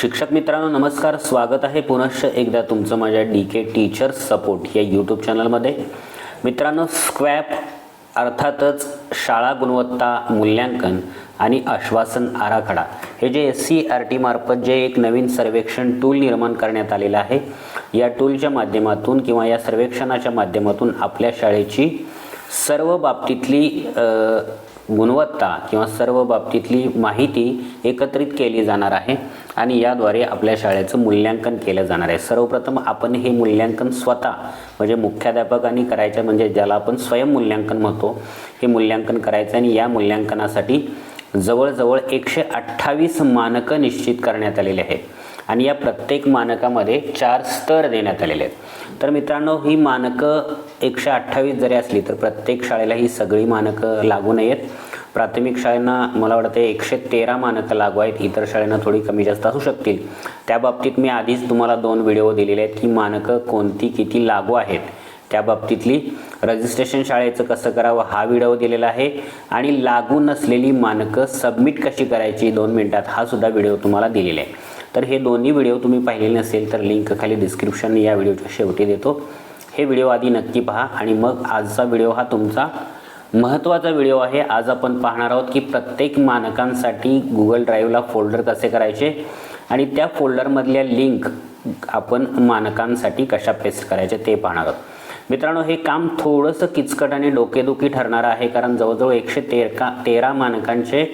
शिक्षक मित्रांनो नमस्कार. स्वागत आहे पुनश्च एकदा तुमचं माझ्या डी के टीचर सपोर्ट या यूट्यूब चॅनलमध्ये मित्रांनो स्क्वॅप अर्थातच शाळा गुणवत्ता मूल्यांकन आणि आश्वासन आराखडा. हे जे एस सी आर टी मार्फत जे एक नवीन सर्वेक्षण टूल निर्माण करण्यात आलेलं आहे या टूलच्या माध्यमातून किंवा या सर्वेक्षणाच्या माध्यमातून आपल्या शाळेची सर्व बाबतीतली गुणवत्ता किंवा सर्व बाबतीतली माहिती एकत्रित केली जाणार आहे आणि याद्वारे आपल्या शाळेचं मूल्यांकन केलं जाणार आहे. सर्वप्रथम आपण हे मूल्यांकन स्वतः म्हणजे मुख्याध्यापकांनी करायचं म्हणजे ज्याला आपण स्वयंमूल्यांकन म्हणतो हे मूल्यांकन करायचं आणि या मूल्यांकनासाठी जवळजवळ एकशे अठ्ठावीस मानकं निश्चित करण्यात आलेली आहेत. आणि या प्रत्येक मानकामध्ये चार स्तर देण्यात आलेले आहेत. तर मित्रांनो ही मानकं एकशे अठ्ठावीस जरी असली तर प्रत्येक शाळेला ही सगळी मानकं लागू नयेत. प्राथमिक शाळेंना मला वाटतं एकशे तेरा मानकं लागू आहेत. इतर शाळेंना थोडी कमी जास्त असू शकतील. त्या बाबतीत मी आधीच तुम्हाला दोन व्हिडिओ दिलेले आहेत की मानकं कोणती किती लागू आहेत. त्या बाबतीतली रजिस्ट्रेशन शाळेचं कसं करावं हा व्हिडिओ दिलेला आहे. आणि लागू नसलेली मानकं सबमिट कशी करायची दोन मिनटात हा सुद्धा व्हिडिओ तुम्हाला दिलेला आहे. तर हे दोन्ही व्हिडिओ तुम्ही पाहिलेले नसेल तर लिंक खाली डिस्क्रिप्शन या व्हिडिओच्या शेवटी देतो. हे व्हिडिओ आधी नक्की पहा आणि मग आजचा व्हिडिओ हा तुमचा महत्त्वाचा व्हिडिओ आहे. आज आपण पाहणार आहोत की प्रत्येक मानकांसाठी गुगल ड्राईव्हला फोल्डर कसे करायचे आणि त्या फोल्डरमधल्या लिंक आपण मानकांसाठी कशा पेस्ट करायचे ते पाहणार आहोत. मित्रांनो हे काम थोडंसं किचकट आणि डोकेदुखी ठरणारं आहे कारण जवळजवळ एकशे तेरका तेरा मानकांचे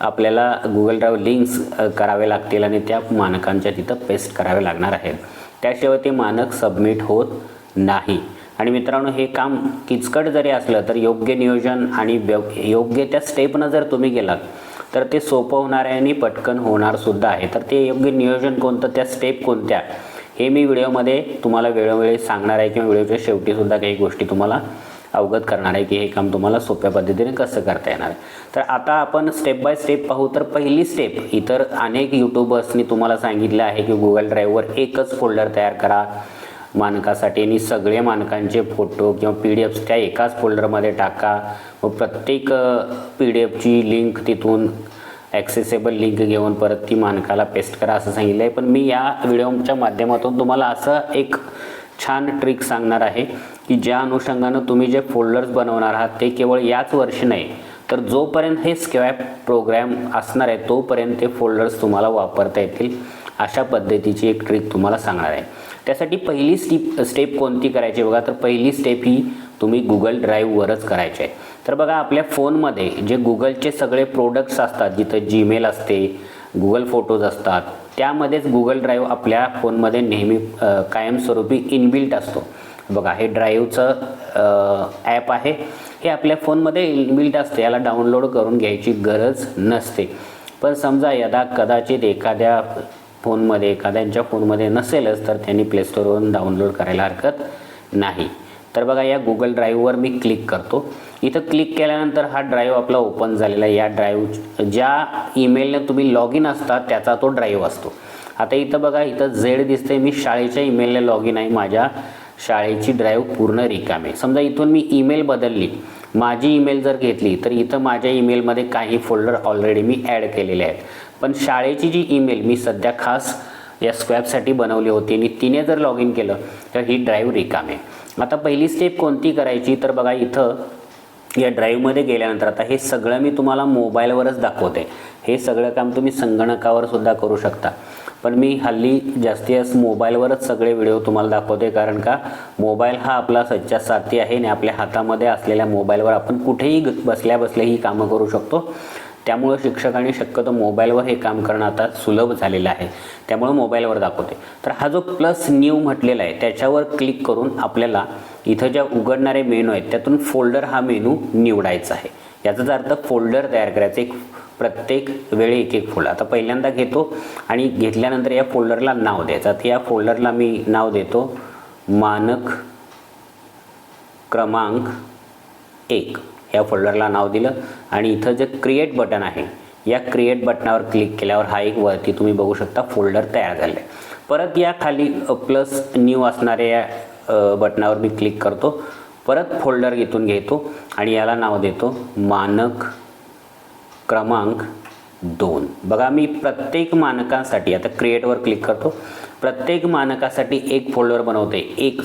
आपल्याला गुगल ड्राईव्ह लिंक्स करावे लागतील आणि त्या मानकांच्या तिथं पेस्ट करावे लागणार आहेत. त्याशिवाय ते मानक सबमिट होत नाही. आणि मित्रांनो हे काम किचकट जरी असलं तर योग्य नियोजन आणि व्यव योग्य त्या स्टेपनं जर तुम्ही गेलात तर ते सोपं होणार आहे आणि पटकन होणारसुद्धा आहे. तर ते योग्य नियोजन कोणतं त्या स्टेप कोणत्या हे मी व्हिडिओमध्ये तुम्हाला वेळोवेळी सांगणार आहे किंवा व्हिडिओच्या शेवटीसुद्धा काही गोष्टी तुम्हाला अवगत करणार आहे की हे काम तुम्हाला सोप्या पद्धतीने कसं करता येणार आहे. तर आता आपण स्टेप बाय स्टेप पाहू. तर पहिली स्टेप इतर अनेक यूट्यूबर्सनी तुम्हाला सांगितलं आहे की गुगल ड्राईव्हवर एकच फोल्डर तयार करा. मानकासाठी. आणि सगळे मानकांचे फोटो किंवा पी डी एफ्स त्या एकाच फोल्डरमध्ये टाका. व प्रत्येक पी डी एफची लिंक तिथून ॲक्सेसेबल लिंक घेऊन परत ती मानकाला पेस्ट करा असं सांगितलं आहे पण मी या व्हिडिओच्या माध्यमातून तुम्हाला असं एक छान ट्रिक सांगणार आहे की ज्या अनुषंगानं तुम्ही जे फोल्डर्स बनवणार आहात ते केवळ याच वर्षी नाही तर जोपर्यंत हे स्क्वॅप प्रोग्रॅम असणार आहे तोपर्यंत ते फोल्डर्स तुम्हाला वापरता येतील. अशा पद्धतीची एक ट्रिक तुम्हाला सांगणार आहे. त्यासाठी पहिली स्टेप स्टेप कोणती करायची बघा? तर पहिली स्टेप ही तुम्ही गुगल ड्राईव्हवरच करायची आहे. तर बघा आपल्या फोनमध्ये जे गुगलचे सगळे प्रोडक्ट्स असतात जिथं जीमेल असते गुगल फोटोज असतात त्यामध्येच गुगल ड्राईव्ह आपल्या फोनमध्ये नेहमी कायमस्वरूपी इनबिल्ट असतो. बघा हे ड्राईव्हचं ॲप आहे. हे आपल्या फोनमध्ये इनबिल्ट असते. याला डाउनलोड करून घ्यायची गरज नसते. पण समजा यदा कदाचित एखाद्या फोनमध्ये एखाद्यांच्या फोनमध्ये नसेलच तर त्यांनी प्लेस्टोरवरून डाउनलोड करायला हरकत नाही. तर बघा या गुगल ड्राईव्हवर मी क्लिक करतो. इथं क्लिक केल्यानंतर हा ड्राईव्ह आपला ओपन झालेला आहे. या ड्राईव्ह ज्या ईमेलने तुम्ही लॉग इन असता त्याचा तो ड्राईव्ह असतो. आता इथं बघा इथं झेड दिसते मी शाळेच्या ईमेलने लॉग इन आहे. माझ्या शाळेची ड्राईव्ह पूर्ण रिकामी समजा इथून मी ईमेल बदलली. माझी ईमेल जर घेतली तर इथं माझ्या ईमेलमध्ये काही फोल्डर ऑलरेडी मी ॲड केलेले आहेत. पण शाळेची जी ईमेल मी सध्या खास या स्क्वॅबसाठी बनवली होती आणि तिने जर लॉग इन केलं तर ही ड्राईव्ह रिकाम आहे. आता पहिली स्टेप कोणती करायची? तर बघा इथं या ड्राईव्हमध्ये गेल्यानंतर आता हे सगळं मी तुम्हाला मोबाईलवरच दाखवते. हे सगळं काम तुम्ही संगणकावर सुद्धा करू शकता. पण मी हल्ली जास्तीत जास्त मोबाईलवरच सगळे व्हिडिओ तुम्हाला दाखवते कारण का मोबाईल हा आपला सच्चा साथी आहे आणि आपल्या हातामध्ये असलेल्या मोबाईलवर आपण कुठेही ग- बसल्या बसल्या ही कामं करू शकतो. त्यामुळं शिक्षकांनी शक्यतो मोबाईलवर हे काम करणं आता सुलभ झालेलं आहे. त्यामुळं मोबाईलवर दाखवते. तर हा जो प्लस न्यू म्हटलेला आहे त्याच्यावर क्लिक करून आपल्याला इथं ज्या उघडणारे मेनू आहेत त्यातून फोल्डर हा मेनू निवडायचा आहे. याचाच अर्थ फोल्डर तयार करायचं. एक प्रत्येक वेळी एक एक फोल्डर आता पहिल्यांदा घेतो आणि घेतल्यानंतर या फोल्डरला नाव द्यायचं. तर या फोल्डरला मी नाव देतो मानक क्रमांक एक. या फोल्डरला नाव दिलं. आणि इथं जे क्रिएट बटन आहे या क्रिएट बटनावर क्लिक केल्यावर हा एक वरती तुम्ही बघू शकता फोल्डर तयार झाले आहे परत या खाली प्लस न्यू असणाऱ्या या बटनावर मी क्लिक करतो. परत फोल्डर इथून घेतो आणि याला नाव देतो मानक क्रमांक दोन. बघा मी प्रत्येक मानकासाठी आता क्रिएटवर क्लिक करतो. प्रत्येक मानकासाठी एक फोल्डर बनवते. एक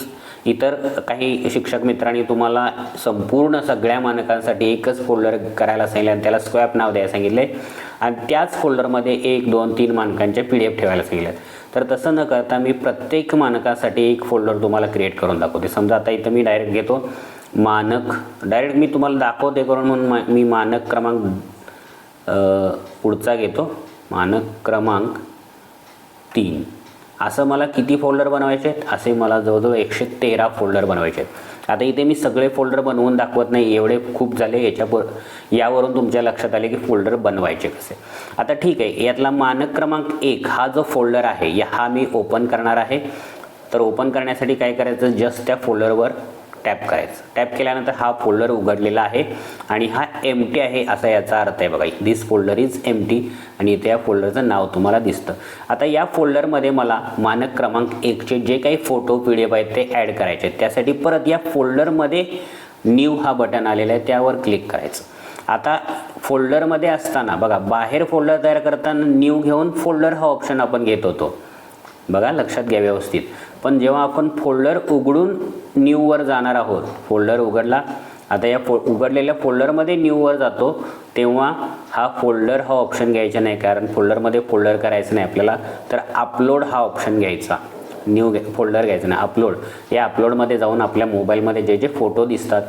इतर काही शिक्षक मित्रांनी तुम्हाला संपूर्ण सगळ्या मानकांसाठी एकच फोल्डर करायला सांगितले आणि त्याला स्क्वॅप नाव द्यायला सांगितले. आणि त्याच फोल्डरमध्ये एक दोन तीन मानकांचे पी डी एफ ठेवायला सांगितले. तर तसं न करता मी प्रत्येक मानकासाठी एक फोल्डर तुम्हाला क्रिएट करून दाखवते. समजा आता इथं मी डायरेक्ट घेतो मानक. डायरेक्ट मी तुम्हाला दाखवते करून म्हणून मा- मी मानक क्रमांक पुढचा घेतो. मानक क्रमांक तीन. असं मला किती फोल्डर बनवायचे आहेत असे मला जवळजवळ एकशे तेरा फोल्डर बनवायचे आहेत. आता इथे मी सगळे फोल्डर बनवून दाखवत नाही एवढे खूप झाले याच्यावर यावरून तुमच्या लक्षात आले की फोल्डर बनवायचे कसे. आता ठीक आहे यातला मानक क्रमांक एक हा जो फोल्डर आहे या हा मी ओपन करणार आहे. तर ओपन करण्यासाठी काय करायचं? जस्ट त्या फोल्डरवर टॅप करायचं. टॅप केल्यानंतर हा फोल्डर उघडलेला आहे आणि हा एम टी आहे असा याचा अर्थ आहे बघा this folder is M T आणि इथे या फोल्डरचं नाव तुम्हाला दिसतं. आता या फोल्डरमध्ये मला मानक क्रमांक एकचे जे काही फोटो पी डी एफ आहेत ते ॲड करायचे आहेत. त्यासाठी परत या फोल्डरमध्ये न्यू हा बटन आलेला आहे त्यावर क्लिक करायचं. आता फोल्डरमध्ये असताना बघा बाहेर फोल्डर तयार करताना न्यू घेऊन फोल्डर हा ऑप्शन आपण घेत होतो. बघा लक्षात घ्या व्यवस्थित. पण जेव्हा आपण फोल्डर उघडून न्यूवर जाणार आहोत फोल्डर उघडला आता या फो उघडलेल्या फोल्डरमध्ये न्यूवर जातो तेव्हा हा फोल्डर हा ऑप्शन घ्यायचा नाही कारण फोल्डरमध्ये फोल्डर करायचं नाही आपल्याला तर अपलोड हा ऑप्शन घ्यायचा. न्यू घे फोल्डर घ्यायचं नाही अपलोड या अपलोडमध्ये जाऊन आपल्या मोबाईलमध्ये जे जे फोटो दिसतात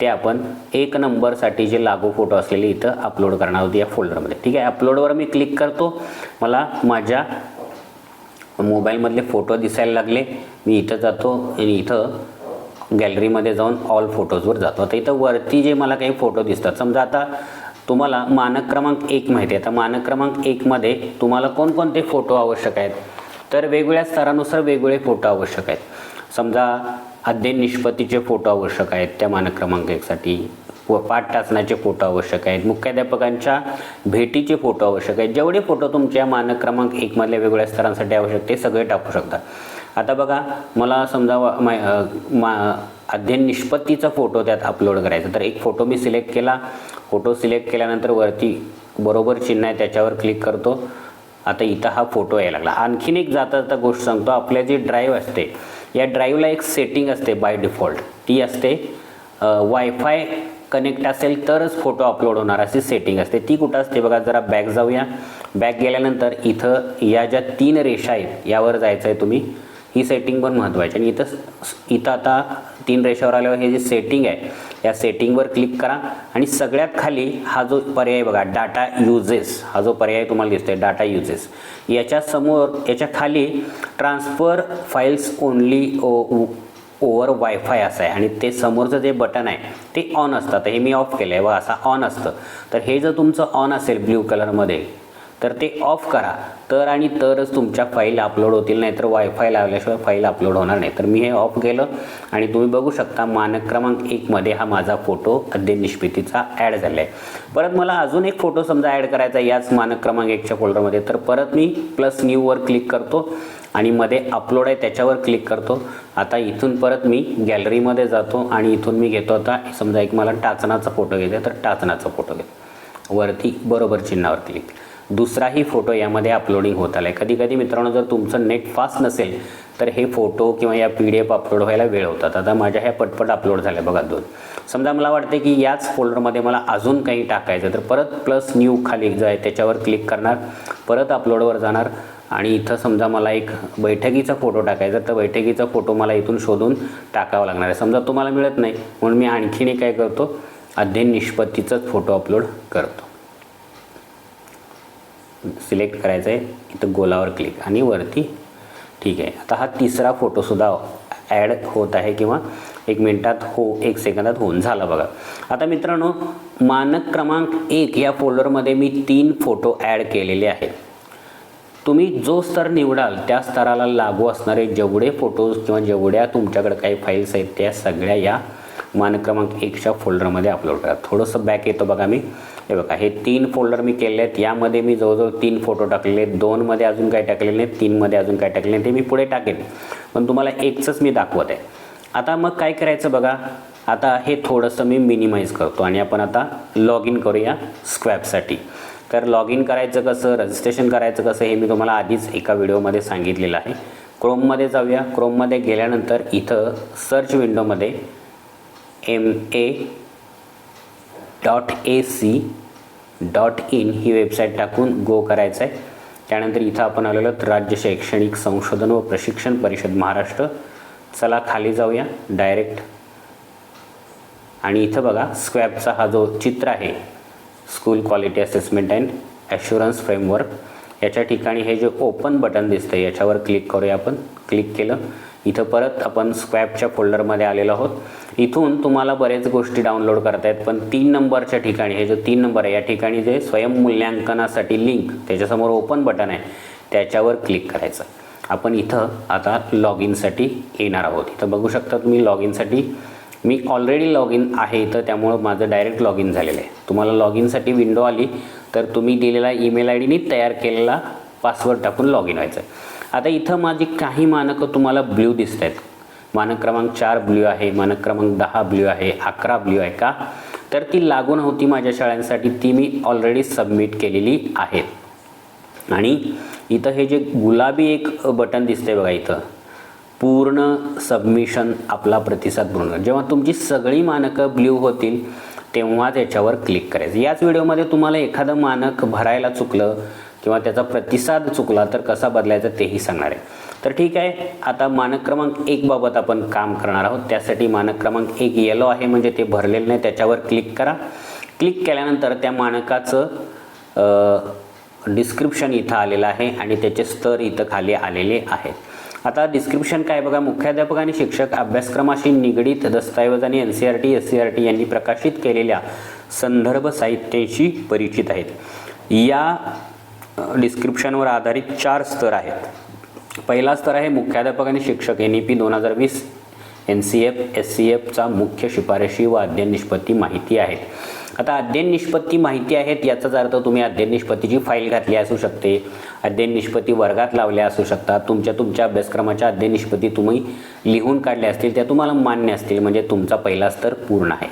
ते आपण एक नंबरसाठी जे लागू फोटो असलेले इथं अपलोड करणार आहोत या फोल्डरमध्ये. ठीक आहे अपलोडवर मी क्लिक करतो. मला माझ्या मोबाईलमधले फोटो दिसायला लागले. मी इथं जातो आणि इथं गॅलरीमध्ये जाऊन ऑल फोटोजवर जातो. आता इथं वरती जे मला काही फोटो दिसतात समजा आता तुम्हाला मानक क्रमांक एक माहिती आहे. आता मानक क्रमांक एकमध्ये तुम्हाला कोणकोणते फोटो आवश्यक आहेत? तर वेगवेगळ्या स्तरानुसार वेगवेगळे फोटो आवश्यक आहेत. समजा अध्ययन निष्पत्तीचे फोटो आवश्यक आहेत त्या मानक क्रमांक एकसाठी. व पाठ टाचण्याचे फोटो आवश्यक आहेत. मुख्याध्यापकांच्या भेटीचे फोटो आवश्यक आहेत. जेवढे फोटो तुमच्या मानक क्रमांक एकमधल्या वेगवेगळ्या स्तरांसाठी आवश्यक ते सगळे टाकू शकता. आता बघा मला समजा मा मा अध्ययन निष्पत्तीचा फोटो त्यात अपलोड करायचा. तर एक फोटो मी सिलेक्ट केला. फोटो सिलेक्ट केल्यानंतर वरती बरोबर चिन्ह आहे त्याच्यावर क्लिक करतो. आता इथं हा फोटो यायला लागला. आणखीन एक जाता जाता गोष्ट सांगतो. आपल्या जी ड्राईव्ह असते या ड्राईव्हला एक सेटिंग असते बाय डिफॉल्ट ती असते वायफाय कनेक्ट असेल तरच फोटो अपलोड होणार अशी सेटिंग असते. ती कुठं असते बघा जरा बॅक जाऊया. बॅक गेल्यानंतर इथं या ज्या तीन रेषा आहेत यावर जायचं आहे तुम्ही. ही सेटिंग पण महत्त्वाची आणि इथं इथं आता तीन रेषावर आल्यावर हे जे सेटिंग आहे या सेटिंगवर क्लिक करा. आणि सगळ्यात खाली हा जो पर्याय बघा डाटा युजेस हा जो पर्याय तुम्हाला दिसतोय डाटा युजेस याच्यासमोर याच्या खाली transfer files only over wifi असं आहे आणि ते समोरचं जे बटन आहे ते ऑन असतं. तर हे मी ऑफ केलं आहे व असं ऑन असतं. तर हे जर तुमचं ऑन असेल ब्ल्यू कलरमध्ये तर ते ऑफ करा. तर आणि तरच तुमच्या फाईल अपलोड होतील नाही तर वायफाय लावल्याशिवाय फाईल अपलोड होणार नाही. तर मी हे ऑफ केलं आणि तुम्ही बघू शकता मानक क्रमांक एकमध्ये हा माझा फोटो अध्ययन निष्पितीचा ॲड झाला आहे परत मला अजून एक फोटो समजा ॲड करायचा आहे याच मानक क्रमांक एकच्या फोल्डरमध्ये तर परत मी प्लस न्यूवर क्लिक करतो. आणि मध्ये अपलोड आहे त्याच्यावर क्लिक करतो. आता इथून परत मी गॅलरीमध्ये जातो आणि इथून मी घेतो आता समजा एक मला टाचनाचा फोटो घ्यायचा तर टाचनाचा फोटो घेतो. वरती बरोबर चिन्हावर क्लिक दुसराही फोटो यामध्ये अपलोडिंग होत आला आहे कधी कधी मित्रांनो जर तुमचं नेट फास्ट नसेल तर हे फोटो किंवा या पी डी एफ अपलोड व्हायला वेळ होतात. आता माझ्या ह्या पटपट अपलोड झाल्या बघा दोन. समजा मला वाटते की याच फोल्डरमध्ये मला अजून काही टाकायचं तर परत प्लस न्यू खाली जो आहे त्याच्यावर क्लिक करणार. परत अपलोडवर जाणार. आणि इथं समजा मला एक बैठकीचा फोटो टाकायचा तर बैठकीचा फोटो मला इथून शोधून टाकावा लागणार आहे. समजा तुम्हाला मिळत नाही म्हणून मी आणखीन एक काय करतो अध्ययन निष्पत्तीचाच फोटो अपलोड करतो. सिलेक्ट करायचं आहे इथं गोलावर क्लिक आणि वरती ठीक आहे. आता हा तिसरा फोटोसुद्धा ॲड होत आहे किंवा एक मिनटात हो एक सेकंदात होऊन झाला बघा. आता मित्रांनो मानक क्रमांक एक या फोल्डरमध्ये मी तीन फोटो ॲड केलेले आहेत. तुम्ही जो स्तर निवडाल त्या स्तराला लागू असणारे जेवढे फोटोज किंवा जेवढ्या तुमच्याकडे काही फाईल्स आहेत त्या सगळ्या या मान क्रमांक एकच्या फोल्डरमध्ये अपलोड करा. थोडंसं बॅक येतो बघा मी. हे बघा हे तीन फोल्डर मी केले आहेत. यामध्ये मी जवळजवळ तीन फोटो टाकलेले आहेत. दोनमध्ये अजून काय टाकलेले नाहीत. तीनमध्ये अजून काय टाकले नाही ते मी पुढे टाकेन. पण तुम्हाला एकचंच मी दाखवत आहे. आता मग काय करायचं बघा? आता हे थोडंसं मी मिनिमाइज करतो आणि आपण आता लॉग इन करूया स्क्वॅबसाठी तर लॉग इन करायचं कसं रजिस्ट्रेशन करायचं कसं हे मी तुम्हाला आधीच एका व्हिडिओमध्ये सांगितलेलं आहे. क्रोममध्ये जाऊया. क्रोममध्ये गेल्यानंतर इथं सर्च विंडोमध्ये M A dot A C dot in he website टाकून गो करायचं आहे त्यानंतर इथं आपण आलेलो आहोत राज्य शैक्षणिक संशोधन व प्रशिक्षण परिषद महाराष्ट्र. चला खाली जाऊया डायरेक्ट आणि इथं बघा स्क्वॅबचा हा जो चित्र आहे school quality assessment and assurance framework याच्या ठिकाणी हे जे ओपन बटन दिसतं याच्यावर क्लिक करूया आपण. क्लिक केलं. इथं परत आपण स्क्वॅबच्या फोल्डरमध्ये आलेलो आहोत. इथून तुम्हाला बरेच गोष्टी डाउनलोड करता आहेत पण तीन नंबरच्या ठिकाणी हे जो तीन नंबर आहे या ठिकाणी जे स्वयंमूल्यांकनासाठी लिंक त्याच्यासमोर ओपन बटन आहे त्याच्यावर क्लिक करायचं. आपण इथं आता लॉग इनसाठी येणार आहोत. इथं बघू शकता तुम्ही लॉग इनसाठी मी ऑलरेडी लॉग इन आहे तर त्यामुळं माझं डायरेक्ट लॉग इन झालेलं आहे. तुम्हाला लॉग इनसाठी विंडो आली तर तुम्ही दिलेला ईमेल आय डीने तयार केलेला पासवर्ड टाकून लॉग इन व्हायचं. आहे आता इथं माझी काही मानकं तुम्हाला ब्ल्यू दिसत आहेत मानक क्रमांक चार ब्ल्यू आहे मानक क्रमांक दहा ब्ल्यू आहे अकरा ब्ल्यू आहे का? तर ती लागू नव्हती माझ्या शाळांसाठी ती मी ऑलरेडी सबमिट केलेली आहेत आणि इथं हे जे गुलाबी एक बटन दिसतंय बघा इथं. पूर्ण सबमिशन आपला प्रतिसाद पूर्ण जेव्हा तुमची सगळी मानकं ब्ल्यू होतील तेव्हा त्याच्यावर क्लिक करायचं. याच व्हिडिओमध्ये तुम्हाला एखादं मानक भरायला चुकलं किंवा त्याचा प्रतिसाद चुकला तर कसा बदलायचा तेही सांगणार आहे. तर ठीक आहे आता मानक क्रमांक एक बाबत आपण काम करणार आहोत. त्यासाठी मानक क्रमांक एक येलो आहे म्हणजे ते भरलेलं नाही त्याच्यावर क्लिक करा. क्लिक केल्यानंतर त्या मानकाचं डिस्क्रिप्शन इथं आलेलं आहे आणि त्याचे स्तर इथं खाली आलेले आहेत. आता डिस्क्रिप्शन काय बघा. मुख्याध्यापक आणि शिक्षक अभ्यासक्रमाशी निगडीत दस्तऐवज आणि N C R T S C R T यांनी प्रकाशित केलेल्या संदर्भ साहित्याशी परिचित आहेत. या डिस्क्रिप्शनवर आधारित चार स्तर आहेत. पहिला स्तर आहे मुख्याध्यापक आणि शिक्षक. एन ई पी दोन हजार वीस N C F S C एफचा मुख्य शिफारशी व अध्ययन निष्पत्ती माहिती आहेत आता अध्ययन निष्पत्ती माहिती आहेत याचाच अर्थ तुम्ही अध्ययन निष्पत्तीची फाईल घातली असू शकते अध्ययन निष्पत्ती वर्गात लावल्या असू शकतात तुमच्या तुमच्या अभ्यासक्रमाच्या अध्ययन निष्पत्ती तुम्ही लिहून काढल्या असतील त्या तुम्हाला मान्य असतील म्हणजे तुमचा पहिला स्तर पूर्ण आहे.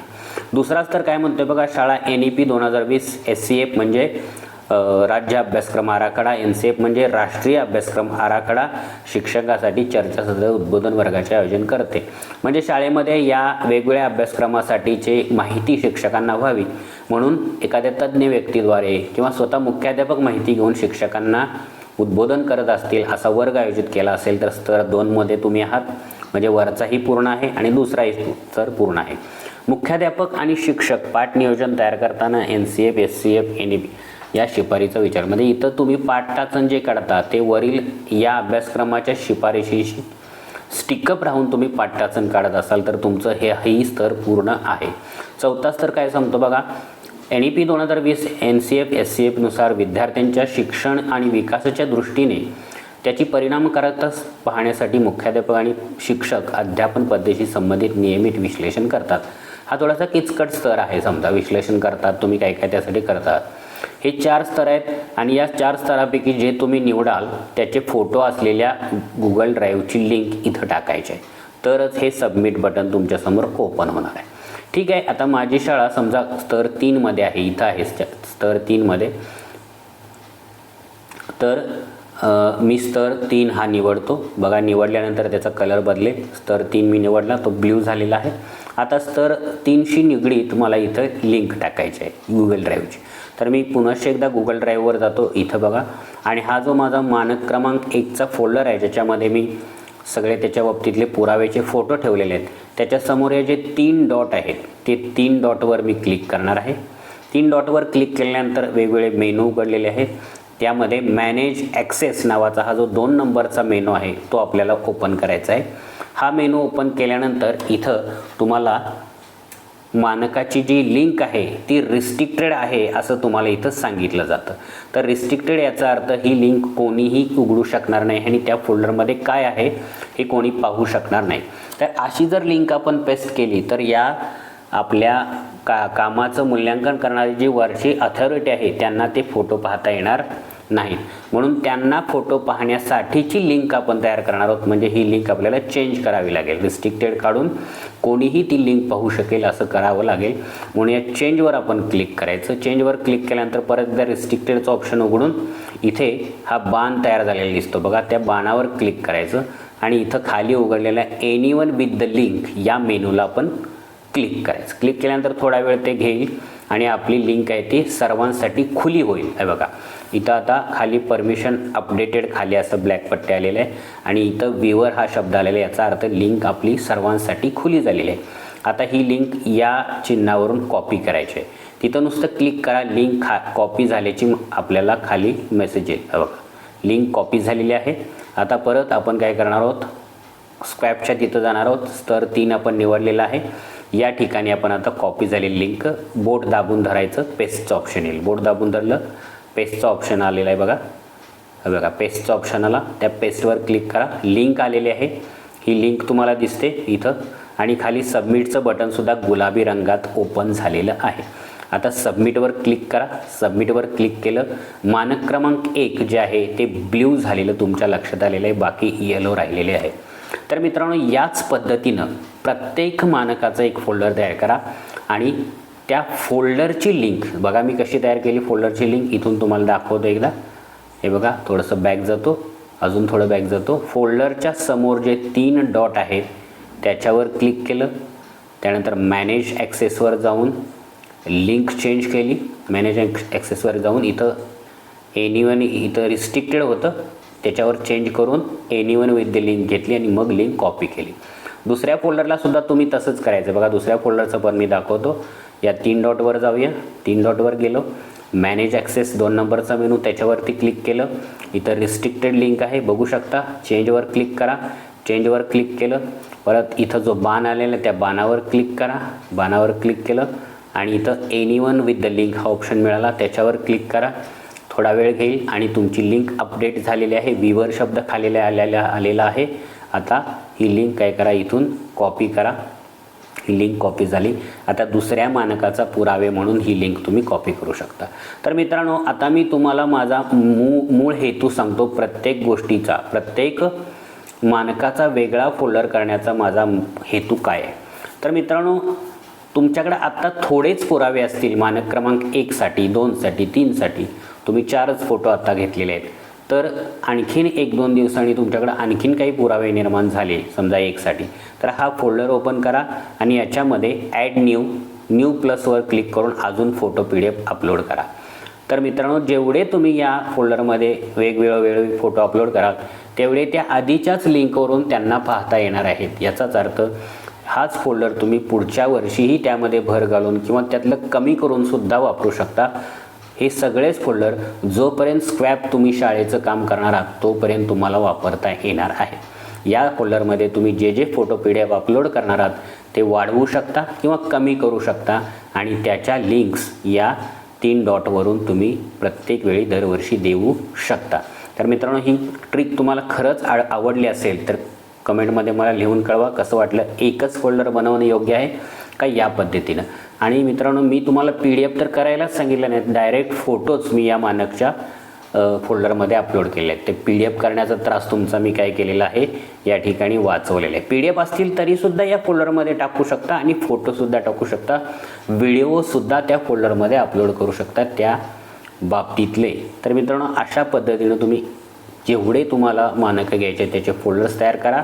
दुसरा स्तर काय म्हणतोय बघा शाळा एन ई पी दोन हजार वीस एस सी एफ म्हणजे राज्य अभ्यासक्रम आराखडा एन सी एफ म्हणजे राष्ट्रीय अभ्यासक्रम आराखडा शिक्षकासाठी चर्चासत्र उद्बोधन वर्गाचे आयोजन करते. म्हणजे शाळेमध्ये या वेगवेगळ्या अभ्यासक्रमासाठीचे माहिती शिक्षकांना व्हावी. म्हणून एखाद्या तज्ज्ञ व्यक्तीद्वारे किंवा स्वतः मुख्याध्यापक माहिती घेऊन शिक्षकांना उद्बोधन करत असतील असा वर्ग आयोजित केला असेल तर स्तर दोनमध्ये तुम्ही आहात. म्हणजे वरचाही पूर्ण आहे आणि दुसराही स्तर पूर्ण आहे. मुख्याध्यापक आणि शिक्षक पाठ नियोजन तयार करताना N C F S C F N E B या शिफारीचा विचार. म्हणजे इथं तुम्ही पाठटाचन जे काढता ते वरील या अभ्यासक्रमाच्या शिफारशीशी स्टिकअप राहून तुम्ही पाठटाचन काढत असाल तर तुमचं हे ही स्तर पूर्ण आहे. चौथा स्तर काय सांगतो बघा? एन ई पी दोन हजार वीस N C F S C एफनुसार विद्यार्थ्यांच्या शिक्षण आणि विकासाच्या दृष्टीने त्याची परिणामकारकता पाहण्यासाठी मुख्याध्यापक आणि शिक्षक अध्यापन पद्धतीशी संबंधित नियमित विश्लेषण करतात. हा थोडासा किचकट स्तर आहे समजा. विश्लेषण करतात तुम्ही काय काय त्यासाठी करतात. हे चार स्तर आहेत आणि या चार स्तरापैकी जे तुम्ही निवडाल त्याचे फोटो असलेल्या गुगल ड्राईव्हची लिंक इथं टाकायची आहे. तरच हे सबमिट बटन तुमच्यासमोर ओपन होणार आहे. ठीक आहे आता माझी शाळा समजा स्तर तीनमध्ये आहे इथं आहे स्तर तीनमध्ये तर मी स्तर तीन हा निवडतो. बघा निवडल्यानंतर त्याचा कलर बदले. स्तर तीन मी निवडला तो ब्ल्यू झालेला आहे. आता स्तर तीनशी निगडीत मला इथं लिंक टाकायची आहे गुगल ड्राईव्हची तर मी पुनश्च एकदा गुगल ड्राईव्हवर जातो इथं बघा. आणि हा जो माझा मानक क्रमांक एकचा फोल्डर आहे ज्याच्यामध्ये मी सगळे त्याच्या बाबतीतले पुराव्याचे फोटो ठेवलेले आहेत. त्याच्यासमोर हे जे तीन डॉट आहेत ते तीन डॉटवर मी क्लिक करणार आहे. तीन डॉटवर क्लिक केल्यानंतर वेगवेगळे मेनू उघडलेले आहेत. त्यामध्ये मॅनेज ॲक्सेस नावाचा हा जो दोन नंबरचा मेनू आहे तो आपल्याला ओपन करायचा आहे. हा मेनू ओपन केल्यानंतर इथं तुम्हाला मानकाची जी लिंक आहे ती रिस्ट्रिक्टेड आहे असं तुम्हाला इथं सांगितलं जातं. तर रिस्ट्रिक्टेड याचा अर्थ ही लिंक कोणीही उघडू शकणार नाही आणि त्या फोल्डरमध्ये काय आहे हे कोणी पाहू शकणार नाही. तर अशी जर लिंक आपण पेस्ट केली तर या आपल्या का कामाचं मूल्यांकन करणारी जी वरची अथॉरिटी आहे त्यांना ते फोटो पाहता येणार नाहीत. म्हणून त्यांना फोटो पाहण्यासाठीची लिंक आपण तयार करणार आहोत. म्हणजे ही लिंक आपल्याला चेंज करावी लागेल. रिस्ट्रिक्टेड काढून कोणीही ती लिंक पाहू शकेल असं करावं लागेल. म्हणून या चेंजवर आपण क्लिक करायचं. चेंजवर क्लिक केल्यानंतर परत एकदा रिस्ट्रिक्टेडचं ऑप्शन उघडून इथे हा बाण तयार झालेला दिसतो. बघा त्या बाणावर क्लिक करायचं आणि इथं खाली उघडलेल्या anyone with the link या मेनूला आपण क्लिक करायचं. क्लिक केल्यानंतर थोडा वेळ ते घेईल आणि आपली लिंक आहे ती सर्वांसाठी खुली होईल. हे बघा. इथं आता खाली परमिशन अपडेटेड खाली असं ब्लॅक पट्टे आलेलं आहे. आणि इथं विवर हा शब्द आलेला आहे. याचा अर्थ लिंक आपली सर्वांसाठी खुली झालेली आहे. आता ही लिंक या चिन्हावरून कॉपी करायची आहे. तिथं नुसतं क्लिक करा लिंक खा कॉपी झाल्याची आपल्याला खाली मेसेज येईल. बघा. लिंक कॉपी झालेली आहे. आता परत आपण काय करणार आहोत? स्क्वॅपच्या तिथं जाणार आहोत. स्तर तीन आपण निवडलेला आहे. या ठिकाणी आपण आता कॉपी झालेली लिंक बोट दाबून धरायचं. पेस्टचं ऑप्शन येईल. बोट दाबून धरलं. पेस्टचं ऑप्शन आलेलं आहे बघा. बघा पेस्टचं ऑप्शन आला. त्या पेस्टवर क्लिक करा. लिंक आलेली आहे. ही लिंक तुम्हाला दिसते इथं. आणि खाली सबमिटचं बटनसुद्धा गुलाबी रंगात ओपन झालेलं आहे. आता सबमिटवर क्लिक करा. सबमिटवर क्लिक केलं. मानक क्रमांक एक जे आहे ते ब्ल्यू झालेलं तुमच्या लक्षात आलेलं आहे. बाकी येलो राहिलेले आहे. तर मित्रांनो याच पद्धतीनं प्रत्येक मानकाचा एक फोल्डर तयार करा. आणि त्या फोल्डरची लिंक. बघा मी कशी तयार केली फोल्डरची लिंक. इथून तुम्हाला दाखवतो एकदा. हे बघा थोडंसं बॅक जातो. अजून थोडं बॅक जातो. फोल्डरच्या समोर जे तीन डॉट आहेत त्याच्यावर क्लिक केलं. त्यानंतर मॅनेज ॲक्सेसवर जाऊन लिंक चेंज केली. मॅनेज ॲक्सेसवर जाऊन इथं एनी वन इथं रिस्ट्रिक्टेड होतं. त्याच्यावर चेंज करून anyone with the link घेतली आणि मग लिंक कॉपी केली. दुसऱ्या फोल्डरला सुद्धा तुम्ही तसंच करायचं. बघा दुसऱ्या फोल्डरचं पण मी दाखवतो. या तीन डॉटवर जाऊया. तीन डॉटवर गेलो. मॅनेज ॲक्सेस दोन नंबरचा मेनू त्याच्यावरती क्लिक केलं. इथं रिस्ट्रिक्टेड लिंक आहे बघू शकता. चेंजवर क्लिक करा. चेंजवर क्लिक केलं. परत इथं जो बाण आलेला आहे त्या बाणावर क्लिक करा. बाणावर क्लिक केलं. आणि इथं anyone with the link हा ऑप्शन मिळाला. त्याच्यावर क्लिक करा. थोडा वेळ घेईल आणि तुमची लिंक अपडेट झालेली आहे. विवर शब्द खालेला आलेला आलेला आहे. आता ही लिंक काय करा? इथून कॉपी करा. ही लिंक कॉपी झाली. आता दुसऱ्या मानकाचा पुरावे म्हणून ही लिंक तुम्ही कॉपी करू शकता. तर मित्रांनो आता मी तुम्हाला माझा मू मूळ हेतू सांगतो. प्रत्येक गोष्टीचा प्रत्येक मानकाचा वेगळा फोल्डर करण्याचा माझा हेतू काय आहे? तर मित्रांनो तुमच्याकडे आत्ता थोडेच पुरावे असतील. मानक क्रमांक एकसाठी दोनसाठी तीनसाठी तुम्ही चारच फोटो आत्ता घेतलेले आहेत. तर आणखीन एक दोन दिवसांनी तुमच्याकडे आणखीन काही पुरावे निर्माण झाले समजा एकसाठी. तर हा फोल्डर ओपन करा आणि याच्यामध्ये ॲड न्यू न्यू प्लसवर क्लिक करून अजून photo P D F upload करा. तर मित्रांनो जेवढे तुम्ही या फोल्डरमध्ये वेगवेगळे वेळोवेळी फोटो अपलोड कराल तेवढे त्या आधीच्याच लिंकवरून त्यांना पाहता येणार आहेत. याचाच अर्थ हाच फोल्डर तुम्ही पुढच्या वर्षीही त्यामध्ये भर घालून किंवा त्यातलं कमी करून सुद्धा वापरू शकता. हे सगळेच फोल्डर जोपर्यंत स्क्रॅप तुम्ही शाळेचं काम करणार आहात तोपर्यंत तुम्हाला वापरता येणार आहे. या फोल्डरमध्ये तुम्ही जे जे photo P D F upload करणार आहात ते वाढवू शकता किंवा कमी करू शकता आणि त्याच्या लिंक्स या तीन डॉटवरून तुम्ही प्रत्येक वेळी दरवर्षी देऊ शकता. तर मित्रांनो ही ट्रिक तुम्हाला खरंच आड आवडली असेल तर कमेंटमध्ये मला लिहून कळवा कसं वाटलं. एकच फोल्डर बनवणं योग्य आहे का? या पद्धतीनं. आणि मित्रांनो मी तुम्हाला पी डी एफ तर करायलाच सांगितलं नाही. डायरेक्ट फोटोच मी या मानकच्या फोल्डरमध्ये अपलोड केले आहेत. ते पी डी एफ करण्याचा त्रास तुमचा मी काय केलेला आहे या ठिकाणी वाचवलेला आहे. पी डी एफ असतील तरीसुद्धा या फोल्डरमध्ये टाकू शकता आणि फोटोसुद्धा टाकू शकता. व्हिडिओसुद्धा त्या फोल्डरमध्ये अपलोड करू शकता त्या बाबतीतले. तर मित्रांनो अशा पद्धतीनं तुम्ही जेवढे तुम्हाला मानकं घ्यायचे त्याचे फोल्डर्स तयार करा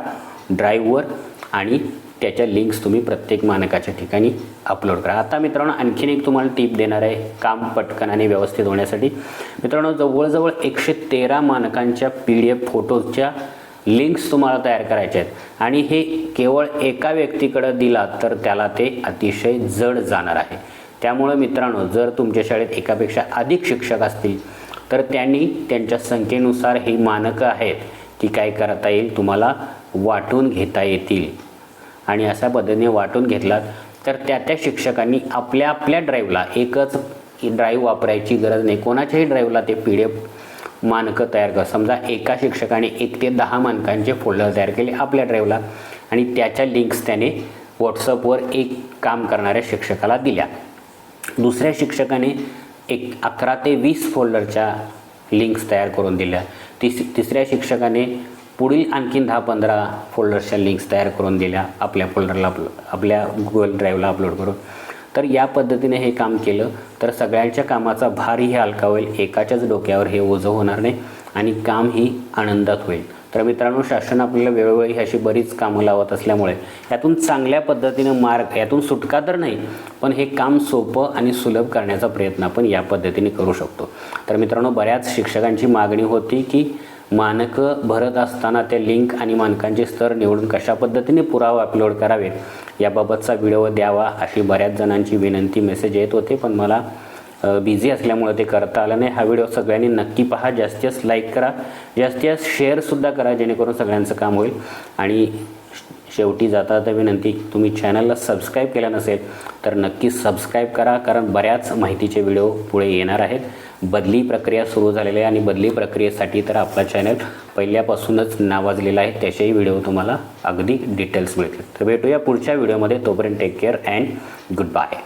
ड्राईव्हवर आणि त्याच्या लिंक्स तुम्ही प्रत्येक मानकाच्या ठिकाणी अपलोड करा. आता मित्रांनो आणखीन एक तुम्हाला टीप देणार आहे काम पटकन आणि व्यवस्थित होण्यासाठी. मित्रांनो जवळजवळ एकशे तेरा मानकांच्या पी डी एफ फोटोजच्या लिंक्स तुम्हाला तयार करायच्या आहेत. आणि हे केवळ एका व्यक्तीकडं दिला तर त्याला ते अतिशय जड जाणार आहे. त्यामुळं मित्रांनो जर तुमच्या शाळेत एकापेक्षा अधिक शिक्षक असतील तर त्यांनी त्यांच्या संख्येनुसार ही मानकं आहेत ती काय करता येईल तुम्हाला वाटून घेता येतील. आणि अशा पद्धतीने वाटून घेतलात तर त्या त्या शिक्षकांनी आपल्या आपल्या ड्राईव्हला एकच ड्राईव्ह वापरायची गरज नाही. कोणाच्याही ड्राईव्हला ते पी डी एफ मानकं तयार कर. समजा एका शिक्षकाने एक ते दहा मानकांचे फोल्डर तयार केले आपल्या ड्राईव्हला आणि त्याच्या लिंक्स त्याने व्हॉट्सअपवर एक काम करणाऱ्या शिक्षकाला दिल्या. दुसऱ्या शिक्षकाने एक अकरा ते वीस फोल्डरच्या लिंक्स तयार करून दिल्या. तिस तिसऱ्या शिक्षकाने पुढील आणखीन दहा पंधरा फोल्डर्सच्या लिंक्स तयार करून दिल्या आपल्या फोल्डरला अपलो आपल्या गुगल ड्राईव्हला अपलोड करून. तर या पद्धतीने हे काम केलं तर सगळ्यांच्या कामाचा भारही हलका होईल एकाच्याच डोक्यावर हे ओझं होणार नाही आणि कामही आनंदात होईल. तर मित्रांनो शासन आपल्याला वेळोवेळी अशी बरीच कामं लावत असल्यामुळे यातून चांगल्या पद्धतीनं मार्ग यातून सुटका तर नाही पण हे काम सोपं आणि सुलभ करण्याचा प्रयत्न आपण या पद्धतीने करू शकतो. तर मित्रांनो बऱ्याच शिक्षकांची मागणी होती की मानकं भरत असताना त्या लिंक आणि मानकांचे स्तर निवडून कशा पद्धतीने पुरावा अपलोड करावेत याबाबतचा व्हिडिओ द्यावा अशी बऱ्याच जणांची विनंती मेसेज येत होते पण मला बिझी असल्यामुळे ते करता आलं नाही. हा व्हिडिओ सगळ्यांनी नक्की पहा. जास्तीत जास्त लाईक करा. जास्तीत जास्त शेअरसुद्धा करा जेणेकरून सगळ्यांचं काम होईल. आणि शेवटी जाता जाता विनंती तुम्ही चॅनलला सबस्क्राईब केला नसेल तर नक्की सबस्क्राईब करा कारण बऱ्याच माहितीचे व्हिडिओ पुढे येणार आहेत. बदली प्रक्रिया सुरू झालेली आहे आणि बदली प्रक्रियेसाठी तर आपला चॅनल पहिल्यापासूनच नावाजलेला आहे. त्याचेही व्हिडिओ तुम्हाला अगदी डिटेल्स मिळतील. तर भेटूया पुढच्या व्हिडिओमध्ये तोपर्यंत take care and good bye